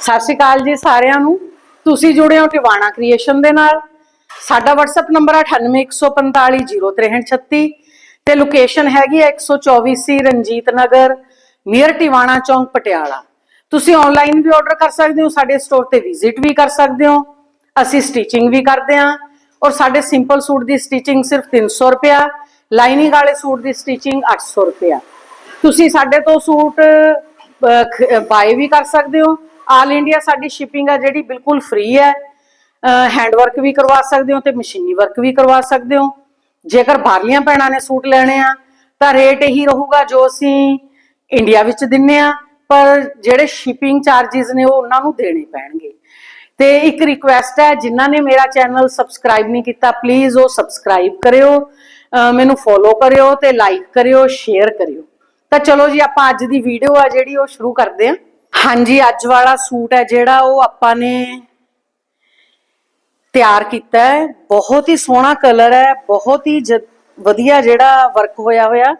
ਸਤਿ ਸ਼੍ਰੀ ਅਕਾਲ ਜੀ ਸਾਰਿਆਂ ਨੂੰ। ਤੁਸੀਂ ਜੁੜੇ ਹੋ ਟਿਵਾਣਾ ਕ੍ਰੀਏਸ਼ਨ ਦੇ ਨਾਲ। ਸਾਡਾ WhatsApp ਨੰਬਰ 9814506336 ਤੇ ਲੋਕੇਸ਼ਨ ਹੈਗੀ ਹੈ 124 ਸੀ ਰਣਜੀਤ ਨਗਰ ਨੀਅਰ ਟਿਵਾਣਾ ਚੌਂਕ, ਪਟਿਆਲਾ। ਤੁਸੀਂ ਆਨਲਾਈਨ ਵੀ ਆਰਡਰ ਕਰ ਸਕਦੇ ਹੋ, ਸਾਡੇ ਸਟੋਰ ਤੇ ਵਿਜ਼ਿਟ ਵੀ ਕਰ ਸਕਦੇ ਹੋ। ਅਸੀਂ ਸਟਿਚਿੰਗ ਵੀ ਕਰਦੇ ਹਾਂ। ਔਰ ਸਾਡੇ ਸਿੰਪਲ ਸੂਟ ਦੀ ਸਟਿਚਿੰਗ ਸਿਰਫ 300 ਰੁਪਿਆ ਲਾਈਨਿੰਗ ਵਾਲੇ ਸੂਟ ਦੀ ਸਟਿਚਿੰਗ 800 ਰੁਪਿਆ ਤੁਸੀਂ ਸਾਡੇ ਤੋਂ ਸੂਟ ਬਾਏ ਵੀ ਕਰ ਸਕਦੇ ਹੋ। ਆਲ ਇੰਡੀਆ ਸਾਡੀ ਸ਼ਿਪਿੰਗ ਆ ਜਿਹੜੀ ਬਿਲਕੁਲ ਫ੍ਰੀ ਹੈ। ਹੈਂਡ ਵਰਕ ਵੀ ਕਰਵਾ ਸਕਦੇ ਹੋ ਤੇ ਮਸ਼ੀਨੀ ਵਰਕ ਵੀ ਕਰਵਾ ਸਕਦੇ ਹੋ। ਜੇਕਰ ਬਾਹਰਲੀਆਂ ਭੈਣਾਂ ਨੇ ਸੂਟ ਲੈਣੇ ਆ, ਤਾਂ ਰੇਟ ਇਹੀ ਰਹੂਗਾ ਜੋ ਅਸੀਂ ਇੰਡੀਆ ਵਿੱਚ ਦਿੰਨੇ ਆ, ਪਰ ਜਿਹੜੇ ਸ਼ਿਪਿੰਗ ਚਾਰजेस ਨੇ ਉਹ ਉਹਨਾਂ ਨੂੰ ਦੇਣੇ ਪੈਣਗੇ। ਤੇ ਇੱਕ ਰਿਕੁਐਸਟ ਹੈ, ਜਿਨ੍ਹਾਂ ਨੇ ਮੇਰਾ ਚੈਨਲ ਸਬਸਕ੍ਰਾਈਬ ਨਹੀਂ ਕੀਤਾ ਪਲੀਜ਼ ਉਹ ਸਬਸਕ੍ਰਾਈਬ ਕਰਿਓ ਮੈਨੂੰ ਫੋਲੋ ਕਰਿਓ ਤੇ ਲਾਈਕ ਕਰਿਓ ਸ਼ੇਅਰ ਕਰਿਓ। ਤਾਂ ਚਲੋ ਜੀ, ਆਪਾਂ ਅੱਜ ਦੀ ਵੀਡੀਓ ਆ ਜਿਹੜੀ, ਉਹ ਸ਼ੁਰੂ ਕਰਦੇ ਹਾਂ। ਹਾਂਜੀ, ਅੱਜ ਵਾਲਾ ਸੂਟ ਹੈ ਜਿਹੜਾ ਉਹ ਆਪਾਂ ਨੇ ਤਿਆਰ ਕੀਤਾ ਹੈ। ਬਹੁਤ ਹੀ ਸੋਹਣਾ ਕਲਰ ਹੈ, ਬਹੁਤ ਹੀ ਵਧੀਆ ਜਿਹੜਾ ਵਰਕ ਹੋਇਆ ਹੋਇਆ।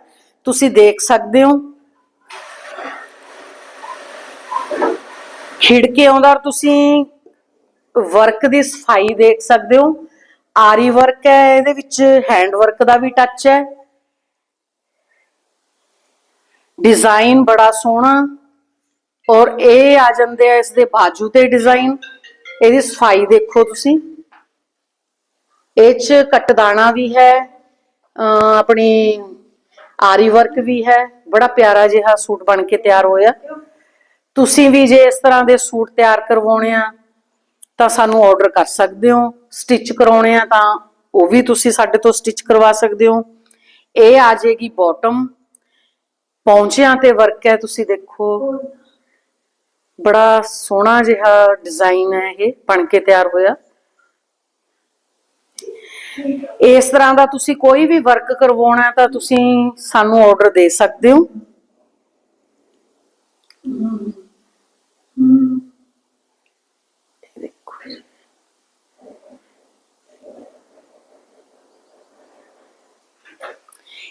ਤੁਸੀਂ ਦੇਖ ਸਕਦੇ ਹੋ। ਖਿੜ ਆਉਂਦਾ ਤੁਸੀਂ ਵਰਕ ਦੀ ਸਫ਼ਾਈ ਦੇਖ ਸਕਦੇ ਹੋ। ਆਰੀ ਵਰਕ ਹੈ, ਇਹਦੇ ਵਿੱਚ ਹੈਂਡ ਵਰਕ ਦਾ ਵੀ ਟੱਚ ਹੈ। ਡਿਜ਼ਾਈਨ ਬੜਾ ਸੋਹਣਾ। ਔਰ ਇਹ ਆ ਜਾਂਦੇ ਆ ਇਸ ਦੇ ਬਾਜੂ ਤੇ ਡਿਜ਼ਾਈਨ ਇਹਦੀ ਸਫ਼ਾਈ ਦੇਖੋ ਤੁਸੀਂ। ਇਹ ਚ ਕਟਦਾਣਾ ਵੀ ਹੈ ਆਪਣੀ ਆਰੀ ਵਰਕ ਵੀ ਹੈ। ਬੜਾ ਪਿਆਰਾ ਜਿਹਾ ਸੂਟ ਬਣ ਕੇ ਤਿਆਰ ਹੋਇਆ। ਤੁਸੀਂ ਵੀ ਜੇ ਇਸ ਤਰ੍ਹਾਂ ਦੇ ਸੂਟ ਤਿਆਰ ਕਰਵਾਉਣੇ ਆ, ਤਾਂ ਸਾਨੂੰ ਆਰਡਰ ਕਰ ਸਕਦੇ ਹੋ। ਸਟਿਚ ਕਰਾਉਣੇ ਆ, ਤਾਂ ਉਹ ਵੀ ਤੁਸੀਂ ਸਾਡੇ ਤੋਂ ਸਟਿਚ ਕਰਵਾ ਸਕਦੇ ਹੋ। ਇਹ ਆ ਜਾਏਗੀ ਬਾਟਮ ਪੌਂਚਿਆਂ ਤੇ ਵਰਕ ਹੈ, ਤੁਸੀਂ ਦੇਖੋ। ਬੜਾ ਸੋਹਣਾ ਜਿਹਾ ਡਿਜ਼ਾਈਨ ਹੈ ਇਹ, ਬਣ ਕੇ ਤਿਆਰ ਹੋਇਆ। ਇਸ ਤਰ੍ਹਾਂ ਦਾ ਤੁਸੀਂ ਕੋਈ ਵੀ ਵਰਕ ਕਰਵਾਉਣਾ ਤਾਂ ਤੁਸੀਂ ਸਾਨੂੰ ਆਰਡਰ ਦੇ ਸਕਦੇ ਹੋ।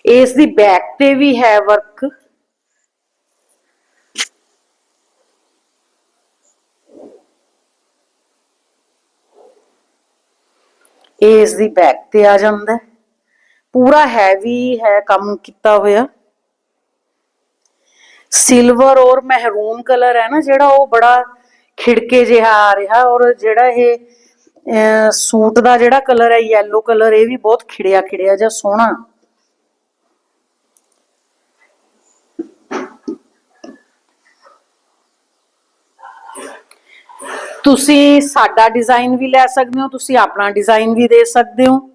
ਇਹ ਇਸ ਦੀ ਬੈਕ ਤੇ ਵੀ ਹੈ ਵਰਕ ਇਹ ਇਸ ਦੀ ਬੈਕ ਤੇ ਆ ਜਾਂਦਾ ਪੂਰਾ ਹੈਵੀ ਹੈ ਕੰਮ ਕੀਤਾ ਹੋਇਆ। ਸਿਲਵਰ ਔਰ ਮਹਿਰੂਨ ਕਲਰ ਹੈ ਨਾ, ਜਿਹੜਾ ਉਹ ਬੜਾ ਖਿੜਕੇ ਜਿਹਾ ਆ ਰਿਹਾ ਔਰ ਜਿਹੜਾ ਇਹ ਸੂਟ ਦਾ ਜਿਹੜਾ ਕਲਰ ਹੈ ਯੈਲੋ ਕਲਰ ਇਹ ਵੀ ਬਹੁਤ ਖਿੜਿਆ ਖਿੜਿਆ ਜਿਹਾ ਸੋਹਣਾ। ਤੁਸੀਂ ਸਾਡਾ ਡਿਜ਼ਾਈਨ ਵੀ ਲੈ ਸਕਦੇ ਹੋ ਤੁਸੀਂ ਆਪਣਾ ਡਿਜ਼ਾਈਨ ਵੀ ਦੇ ਸਕਦੇ ਹੋ।